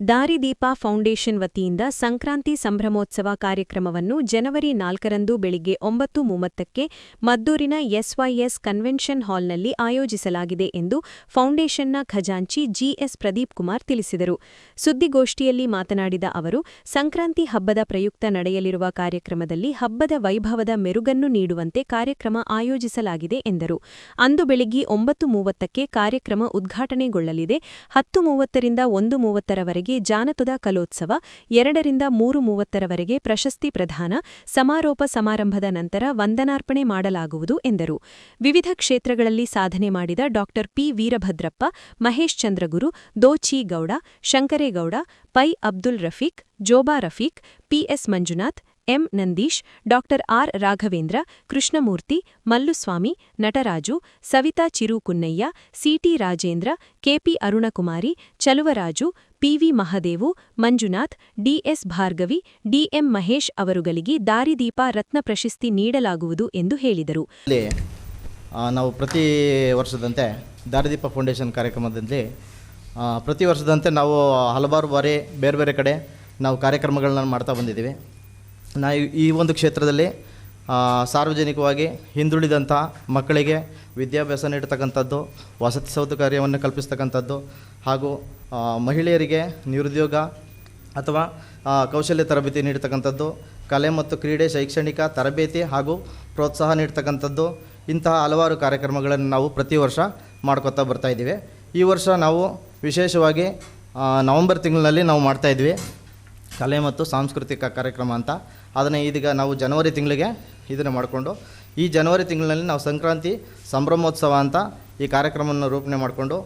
ದಾರಿದೀಪ foundation ವತಿಯಿಂದ ಸಂಕ್ರಾಂತಿ ಸಂಭ್ರಮೋತ್ಸವ ಕಾರ್ಯಕ್ರಮವನ್ನು ಜನವರಿ ನಾಲ್ಕರಂದು ಬೆಳಿಗ್ಗೆ ಒಂಬತ್ತು ಮೂವತ್ತಕ್ಕೆ ಮದ್ದೂರಿನ ಎಸ್ವೈಎಸ್ ಕನ್ವೆನ್ಷನ್ ಹಾಲ್ನಲ್ಲಿ ಆಯೋಜಿಸಲಾಗಿದೆ ಎಂದು ಫೌಂಡೇಶನ್ನ ಖಜಾಂಚಿ ಜಿಎಸ್ ಪ್ರದೀಪ್ ಕುಮಾರ್ ತಿಳಿಸಿದರು. ಸುದ್ದಿಗೋಷ್ಠಿಯಲ್ಲಿ ಮಾತನಾಡಿದ ಅವರು, ಸಂಕ್ರಾಂತಿ ಹಬ್ಬದ ಪ್ರಯುಕ್ತ ನಡೆಯಲಿರುವ ಕಾರ್ಯಕ್ರಮದಲ್ಲಿ ಹಬ್ಬದ ವೈಭವದ ಮೆರುಗನ್ನು ನೀಡುವಂತೆ ಕಾರ್ಯಕ್ರಮ ಆಯೋಜಿಸಲಾಗಿದೆ ಎಂದರು. ಅಂದು ಬೆಳಿಗ್ಗೆ ಒಂಬತ್ತು ಮೂವತ್ತಕ್ಕೆ ಕಾರ್ಯಕ್ರಮ ಉದ್ಘಾಟನೆಗೊಳ್ಳಲಿದೆ. ಹತ್ತು ಮೂವತ್ತರಿಂದ ಒಂದು ಮೂವತ್ತರವರೆಗೆ ಜಾನಪದ ಕಲೋತ್ಸವ ಎರಡರಿಂದ ಮೂರು ಮೂವತ್ತರವರೆಗೆ ಪ್ರಶಸ್ತಿ ಪ್ರದಾನ, ಸಮಾರೋಪ ಸಮಾರಂಭದ ನಂತರ ವಂದನಾರ್ಪಣೆ ಮಾಡಲಾಗುವುದು ಎಂದರು. ವಿವಿಧ ಕ್ಷೇತ್ರಗಳಲ್ಲಿ ಸಾಧನೆ ಮಾಡಿದ ಡಾ. P. Veerabhadrappa, Mahesh Chandraguru, Dochi Gowda, Shankaregowda, Pai Abdul Rafiq, Joba Rafiq PS Manjunath M. Nandish, doctor R. Raghavendra, Krishnamurthy, Malluswamy, Nataraju, Savita Chirukunnaiah, CT Rajendra, KP Arunakumari, Chaluvaraju, PV Mahadevu, Manjunath, DS Bhargavi, DM Mahesh ಅವರುಗಳಿಗೆ ದಾರಿದೀಪ ರತ್ನ ಪ್ರಶಸ್ತಿ ನೀಡಲಾಗುವುದು ಎಂದು ಹೇಳಿದರು. ನಾವು ಪ್ರತಿ ವರ್ಷದಂತೆ ದಾರಿದೀಪ foundation ಕಾರ್ಯಕ್ರಮದಲ್ಲಿ ಪ್ರತಿ ವರ್ಷದಂತೆ ನಾವು ಹಲವಾರು ಬಾರಿ ಬೇರೆ ಬೇರೆ ಕಡೆ ನಾವು ಕಾರ್ಯಕ್ರಮಗಳನ್ನ ಮಾಡ್ತಾ ಬಂದಿದ್ದೀವಿ. ನಾ ಈ- ಒಂದು ಕ್ಷೇತ್ರದಲ್ಲಿ ಸಾರ್ವಜನಿಕವಾಗಿ ಹಿಂದುಳಿದಂಥ ಮಕ್ಕಳಿಗೆ ವಿದ್ಯಾಭ್ಯಾಸ ನೀಡ್ತಕ್ಕಂಥದ್ದು, ವಸತಿ ಸೌಕರ್ಯವನ್ನು ಕಲ್ಪಿಸ್ತಕ್ಕಂಥದ್ದು ಹಾಗೂ ಮಹಿಳೆಯರಿಗೆ ನಿರುದ್ಯೋಗ ಅಥವಾ ಕೌಶಲ್ಯ ತರಬೇತಿ ನೀಡ್ತಕ್ಕಂಥದ್ದು, ಕಲೆ ಮತ್ತು ಕ್ರೀಡೆ, ಶೈಕ್ಷಣಿಕ ತರಬೇತಿ ಹಾಗೂ ಪ್ರೋತ್ಸಾಹ ನೀಡ್ತಕ್ಕಂಥದ್ದು, ಇಂತಹ ಹಲವಾರು ಕಾರ್ಯಕ್ರಮಗಳನ್ನು ನಾವು ಪ್ರತಿ ವರ್ಷ ಮಾಡ್ಕೊತಾ ಬರ್ತಾ ಇದ್ದೀವಿ. ಈ ವರ್ಷ ನಾವು ವಿಶೇಷವಾಗಿ ನವೆಂಬರ್ ತಿಂಗಳಿನಲ್ಲಿ ನಾವು ಮಾಡ್ತಾಯಿದ್ವಿ ಕಲೆ ಮತ್ತು ಸಾಂಸ್ಕೃತಿಕ ಕಾರ್ಯಕ್ರಮ ಅಂತ. ಅದನ್ನು ಇದೀಗ ನಾವು ಜನವರಿ ತಿಂಗಳಿಗೆ ಇದನ್ನು ಮಾಡಿಕೊಂಡು, ಈ ಜನವರಿ ತಿಂಗಳಿನಲ್ಲಿ ನಾವು ಸಂಕ್ರಾಂತಿ ಸಂಭ್ರಮೋತ್ಸವ ಅಂತ ಈ ಕಾರ್ಯಕ್ರಮವನ್ನು ರೂಪಣೆ ಮಾಡಿಕೊಂಡು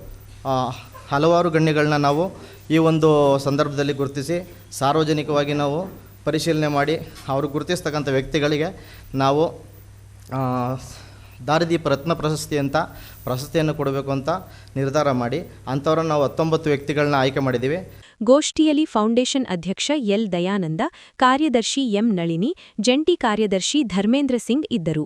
ಹಲವಾರು ಗಣ್ಯಗಳನ್ನ ನಾವು ಈ ಒಂದು ಸಂದರ್ಭದಲ್ಲಿ ಗುರುತಿಸಿ, ಸಾರ್ವಜನಿಕವಾಗಿ ನಾವು ಪರಿಶೀಲನೆ ಮಾಡಿ, ಅವರು ಗುರುತಿಸ್ತಕ್ಕಂಥ ವ್ಯಕ್ತಿಗಳಿಗೆ ನಾವು ದಾರಿದೀಪ ರತ್ನ ಪ್ರಶಸ್ತಿ ಅಂತ ಪ್ರಶಸ್ತಿಯನ್ನು ಕೊಡಬೇಕು ಅಂತ ನಿರ್ಧಾರ ಮಾಡಿ, ಅಂಥವ್ರನ್ನ ನಾವು ಹತ್ತೊಂಬತ್ತು ವ್ಯಕ್ತಿಗಳನ್ನ ಆಯ್ಕೆ ಮಾಡಿದ್ದೀವಿ. ಗೋಷ್ಠಿಯಲ್ಲಿ ಫೌಂಡೇಶನ್ ಅಧ್ಯಕ್ಷ ಎಲ್ ದಯಾನಂದ ಕಾರ್ಯದರ್ಶಿ ಎಂ ನಳಿನಿ ಜಂಟಿ ಕಾರ್ಯದರ್ಶಿ ಧರ್ಮೇಂದ್ರ ಸಿಂಗ್ ಇದ್ದರು.